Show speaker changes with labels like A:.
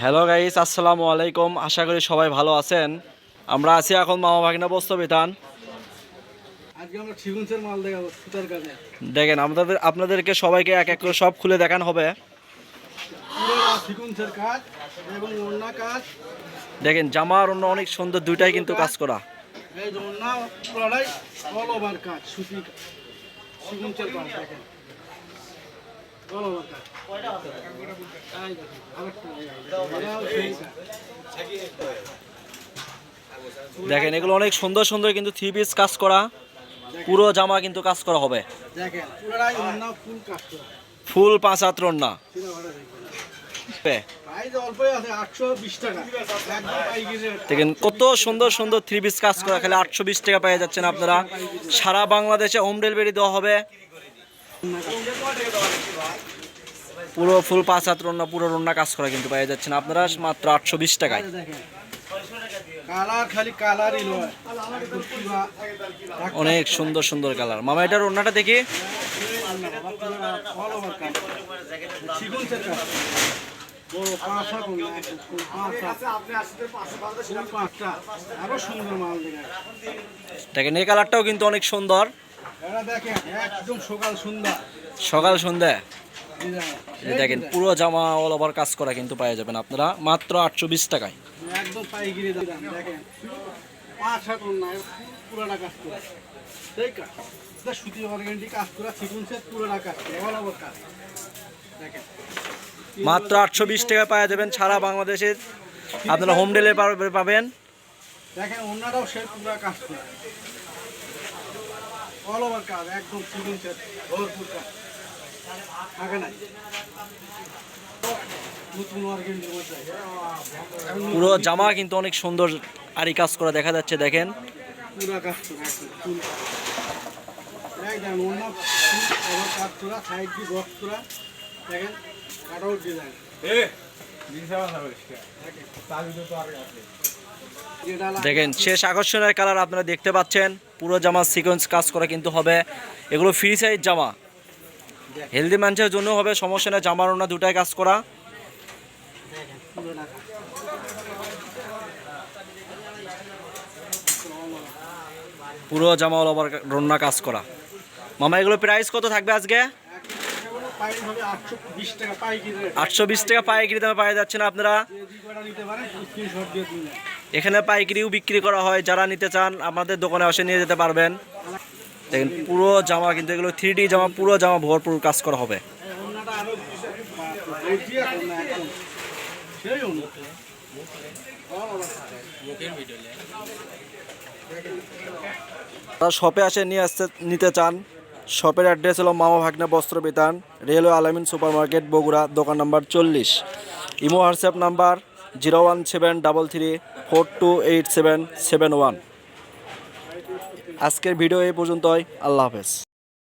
A: Hello guys আসসালামু আলাইকুম আশা করি সবাই ভালো আছেন। আমরা আছি এখন মামা ভাগিনা বস্ত্র বিতান।
B: আজকে আমরা সিগুন্সের মাল দেখাবো সুতার কাজে
A: দেখেন আমাদের আপনাদেরকে সবাইকে এক এক করে সব খুলে দেখান হবে। দেখেন জামা আর অন্য অনেক সুন্দর দুইটাই কিন্তু কাজ করা।
B: এই অন্য পুরোটাই অল ওভার কাজ সুতি সিগুন্সের কাজ দেখেন অল ওভার কাজ এই দেখেন,
A: এগুলো অনেক সুন্দর সুন্দর কিন্তু থ্রি পিস কাজ করা। পুরো জামা কিন্তু কাজ করা হবে।
B: ফুল
A: পাঁচ হাত
B: রেট।
A: দেখেন কত সুন্দর সুন্দর থ্রি পিস কাজ করা। খালি আটশো বিশ টাকা পেয়ে যাচ্ছেন আপনারা। সারা বাংলাদেশে হোম ডেলিভারি দেওয়া হবে। পুরো ফুল পাঁচ হাত রন্না পুরো রন্না কাজ করা কিন্তু পেয়ে যাচ্ছেন আপনারা মাত্র আটশো বিশ টাকায়। অনেক সুন্দর সুন্দর কালার। মামা এটার রন্নাটা দেখি।
B: দেখেন
A: এই কালারটাও কিন্তু অনেক সুন্দর।
B: সকাল সন্ধ্যা। দেখেন।
A: পুরো জামা অল ওভার কাজ করা কিন্তু পেয়ে যাবেন আপনারা। মাত্র আটশো বিশ টাকায়।
B: একদম পাইকারি দাম দেখেন। পাঁচা কোন পুরোটা কাজ করা। সেই কাজ। সুতি অর্গেন্টি কাজ করা সিগুন্সের পুরোটা কাজ অল ওভার কাজ। দেখেন।
A: মাত্র আটশো বিশ টাকা পাওয়া যাবেন সারা বাংলাদেশের আপনারা হোম ডেলিভারি পাবেন।
B: দেখেন অন্যরাও সে পুরো কাজ করে। অল ওভার কাজ একদম সিলিং সেট ভরপুর কাজ থাকে নাই।
A: পুরো জামা কিন্তু অনেক সুন্দর আরি কাজ করা দেখা যাচ্ছে দেখেন।
B: পুরো কাজ করে সাইড দিয়ে বক্স দেখেন কাট আউট ডিজাইন
A: দেখেন, শেষ আকর্ষণের কালার আপনারা দেখতে পাচ্ছেন। পুরো জামা সিকোয়েন্স কাজ করা কিন্তু হবে। এগুলো ফ্রি সাইজ জামা। হেলদি মানুষের জন্য হবে, সমস্যা নেই, জামার ওনা দুটাই কাজ করা।
B: পুরো
A: জামা অল ওভার রন্না কাজ করা। মামা, এগুলো প্রাইস কত থাকবে আজকে?
B: আটশো বিশ টাকা পাইকারি
A: দামে পাওয়া যাচ্ছে না আপনারা? এখানে পাইকারিও বিক্রি করা হয়, যারা নিতে চান আমাদের দোকানে এসে নিয়ে যেতে পারবেন। দেখেন, পুরো জামা কিন্তু এগুলো থ্রি জামা, পুরো জামা ভরপুর কাজ করা হবে। তারা শপে আসে, নিয়ে আসতে, নিতে চান শপের অ্যাড্রেস হলো মামা ভাগনা বস্ত্র বিতান, railway Alamin super market Bogura, দোকান নাম্বার চল্লিশ। Imo WhatsApp number zero one seven double three four two eight seven seven one. আজকের ভিডিও এই পর্যন্তই। আল্লাহ হাফেজ।